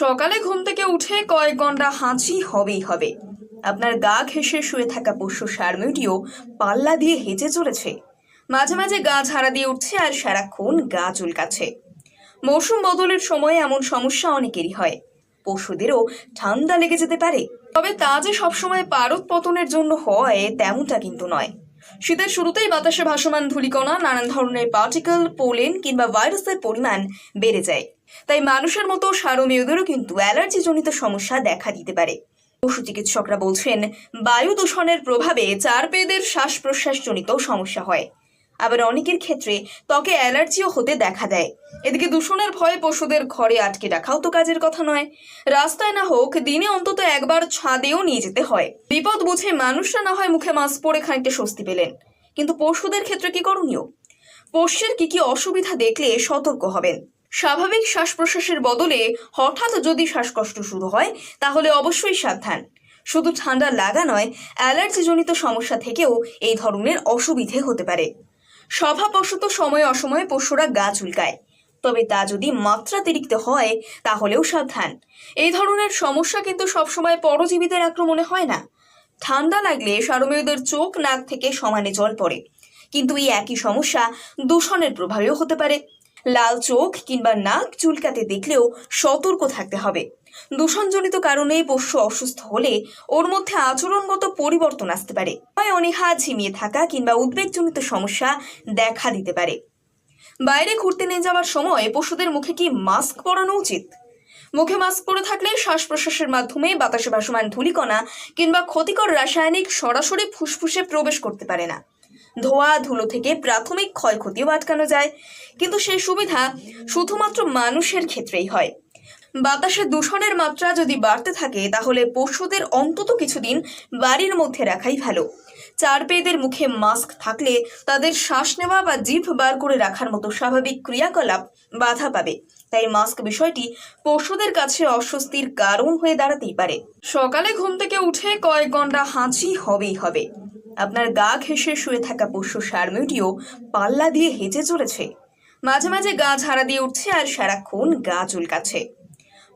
সকালে ঘুম থেকে উঠে কয়েক ঘণ্টা হাঁচি হবেই হবে। আপনার গা ঘেঁষে শুয়ে থাকা পোষ্য সারমেয়টিও পাল্লা দিয়ে হেঁচে চলেছে। মাঝে মাঝে গা ঝাড়া দিয়ে উঠছে আর সারাক্ষণ গা চুলকাচ্ছে। মৌসুম বদলের সময় এমন সমস্যা অনেকেরই হয়। পশুদেরও ঠান্ডা লেগে যেতে পারে। তবে তা যে সবসময় পারদ পতনের জন্য হয়, তেমনটা কিন্তু নয়। শীতের শুরুতেই বাতাসে ভাসমান ধূলিকণা, নানান ধরনের পার্টিকেল পোলেন কিংবা ভাইরাসের পরিমাণ বেড়ে যায়। তাই মানুষের মতো সারমেয়দেরও কিন্তু অ্যালার্জিজনিত সমস্যা দেখা দিতে পারে। পশু চিকিৎসকরা বলছেন, বায়ু দূষণের প্রভাবে চার পেয়েদের শ্বাস প্রশ্বাসজনিত সমস্যা হয়। আবার অনেকের ক্ষেত্রে ত্বকে অ্যালার্জিও হতে দেখা দেয়। এদিকে দূষণের ভয়ে পশুদের ঘরে আটকে রাখাও তো কাজের কথা নয়। রাস্তায় না হোক দিনে অন্তত একবার ছাদেও নিয়ে যেতে হয়। বিপদ বুঝে মানুষরা না হয় মুখে মাস্ক পরে খানিকটা স্বস্তি পেলেন। কিন্তু পশুদের ক্ষেত্রে কি করণীয়? পোষ্যের কি কি অসুবিধা দেখলে সতর্ক হবেন? স্বাভাবিক শ্বাস প্রশ্বাসের বদলে হঠাৎ যদি শ্বাসকষ্ট শুরু হয়, তাহলে অবশ্যই সাবধান। শুধু ঠান্ডা লাগা নয়, অ্যালার্জিজনিত সমস্যা থেকেও এই ধরনের অসুবিধে হতে পারে। স্বভাববশত সময়ে অসময়ে পশুরা গা চুলকায়। তবে তা যদি মাত্রাতিরিক্ত হয়, তাহলেও সাবধান। এই ধরনের সমস্যা কিন্তু সবসময় পরজীবীদের আক্রমণে হয় না। ঠান্ডা লাগলে সারমেয়দের চোখ, নাক থেকে সমানে জল পড়ে। কিন্তু এই একই সমস্যা দূষণের প্রভাবেও হতে পারে। লাল চোখ কিংবা নাক চুলকাতে দেখলেও সতর্ক থাকতে হবে। দূষণজনিত কারণে পশু অসুস্থ হলে ওর মধ্যে আচরণগত পরিবর্তন আসতে পারে। হয় অনীহা, ঝিমিয়ে থাকা কিংবা উদ্বেগজনিত সমস্যা দেখা দিতে পারে। বাইরে ঘুরতে নিয়ে যাওয়ার সময় পশুদের মুখে কি মাস্ক পরানো উচিত? মুখে মাস্ক পরে থাকলে শ্বাস প্রশ্বাসের মাধ্যমে বাতাসে ভাসমান ধূলিকণা কিংবা ক্ষতিকর রাসায়নিক সরাসরি ফুসফুসে প্রবেশ করতে পারে না। ধোয়া, ধুলো থেকে প্রাথমিক ক্ষয়ক্ষতিও আটকানো যায়। কিন্তু সেই সুবিধা শুধুমাত্র মানুষের ক্ষেত্রেই হয়। বাতাসে দূষণের মাত্রা যদি বাড়তে থাকে, তাহলে পশুদের অন্তত কিছুদিন বাড়ির মধ্যে রাখাই ভালো। চার পেয়েদের মুখে মাস্ক থাকলে তাদের শ্বাস নেওয়া বা জিভ বার করে রাখার মতো স্বাভাবিক ক্রিয়াকলাপ বাধা পাবে। তাই মাস্ক বিষয়টি পশুদের কাছে অস্বস্তির কারণ হয়ে দাঁড়াতেই পারে। সকালে ঘুম থেকে উঠে কয়েক ঘণ্টা হাঁচি হবেই হবে। আপনার গা ঘেঁষে শুয়ে থাকা পশু সারমেয়টিও পাল্লা দিয়ে হেঁচে চলেছে। মাঝে মাঝে গা ঝাড়া দিয়ে উঠছে আর সারাক্ষণ গা চুলকাচ্ছে।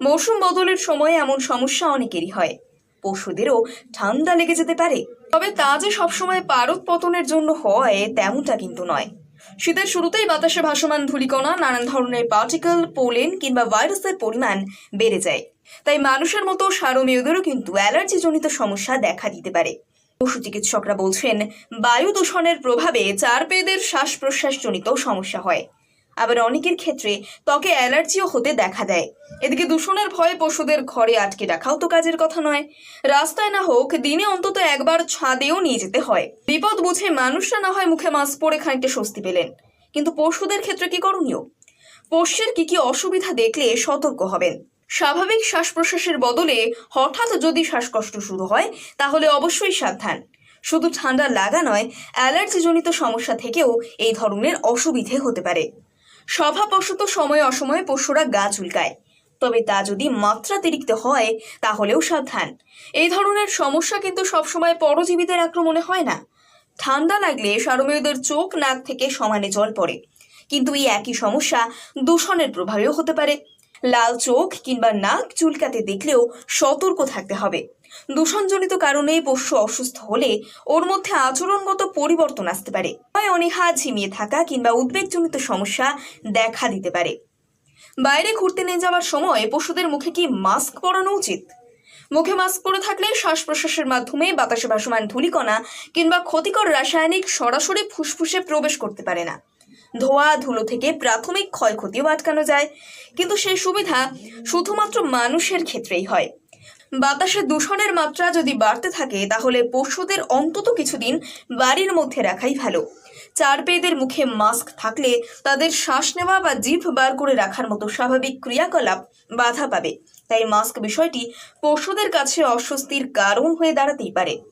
মৌসুম বদলের সময় এমন সমস্যা অনেকেরই হয়। পশুদেরও ঠান্ডা লেগে যেতে পারে। তবে তা যে সবসময় পারদ পতনের জন্য হয়, তেমনটা কিন্তু নয়। শীতের শুরুতেই বাতাসে ভাসমান ধূলিকণা, নানান ধরনের পার্টিকেল পোলেন কিংবা ভাইরাসের পরিমাণ বেড়ে যায়। তাই মানুষের মতো সারমেয়দেরও কিন্তু অ্যালার্জিজনিত সমস্যা দেখা দিতে পারে। পশু চিকিৎসকরা বলছেন, বায়ু দূষণের প্রভাবে চার পেয়েদের শ্বাস প্রশ্বাসজনিত সমস্যা হয়। আবার অনেকের ক্ষেত্রে ত্বকে অ্যালার্জিও হতে দেখা দেয়। এদিকে দূষণের ভয়ে পশুদের ঘরে আটকে রাখাও তো কাজের কথা নয়। রাস্তায় না হোক, দিনে অন্তত একবার ছাদেও নিয়ে যেতে হয়। বিপদ বুঝে মানুষরা না হয় মুখে মাস্ক পরে খানিকটা স্বস্তি পেলেন। কিন্তু পশুদের ক্ষেত্রে কি করণীয়? পোষ্যের কি কি অসুবিধা দেখলে সতর্ক হবেন? স্বাভাবিক শ্বাস প্রশ্বাসের বদলে হঠাৎ যদি শ্বাসকষ্ট শুরু হয়, তাহলে অবশ্যই সাবধান। শুধু ঠান্ডা লাগা নয়, অ্যালার্জিজনিত সমস্যা থেকেও এই ধরনের অসুবিধে হতে পারে। স্বভাববশত সময়ে অসময়ে পশুরা গা চুলকায়। তবে তা যদি মাত্রাতিরিক্ত হয়, তাহলেও সাবধান। এই ধরনের সমস্যা কিন্তু সবসময় পরজীবীদের আক্রমণে হয় না। ঠান্ডা লাগলে সারমেয়দের চোখ, নাক থেকে সমানে জল পড়ে। কিন্তু এই একই সমস্যা দূষণের প্রভাবেও হতে পারে। লাল চোখ কিংবা নাক চুলকাতে দেখলেও সতর্ক থাকতে হবে। দূষণজনিত কারণে পশু অসুস্থ হলে ওর মধ্যে আচরণগত পরিবর্তন আসতে পারে। হয় অনীহা, ঝিমিয়ে থাকা কিংবা উদ্বেগজনিত সমস্যা দেখা দিতে পারে। বাইরে ঘুরতে নিয়ে যাওয়ার সময় পশুদের মুখে কি মাস্ক পরানো উচিত? মুখে মাস্ক পরে থাকলে শ্বাস প্রশ্বাসের মাধ্যমে বাতাসে ভাসমান ধূলিকণা কিংবা ক্ষতিকর রাসায়নিক সরাসরি ফুসফুসে প্রবেশ করতে পারে না। ধোয়া, ধুলো থেকে প্রাথমিক ক্ষয়ক্ষতিও আটকানো যায়। কিন্তু সেই সুবিধা শুধুমাত্র মানুষের ক্ষেত্রেই হয়। বাতাসে দূষণের মাত্রা যদি বাড়তে থাকে, তাহলে পশুদের অন্তত কিছুদিন বাড়ির মধ্যে রাখাই ভালো। চার পেয়েদের মুখে মাস্ক থাকলে তাদের শ্বাস নেওয়া বা জিভ বার করে রাখার মতো স্বাভাবিক ক্রিয়াকলাপ বাধা পাবে। তাই মাস্ক বিষয়টি পশুদের কাছে অস্বস্তির কারণ হয়ে দাঁড়াতেই পারে।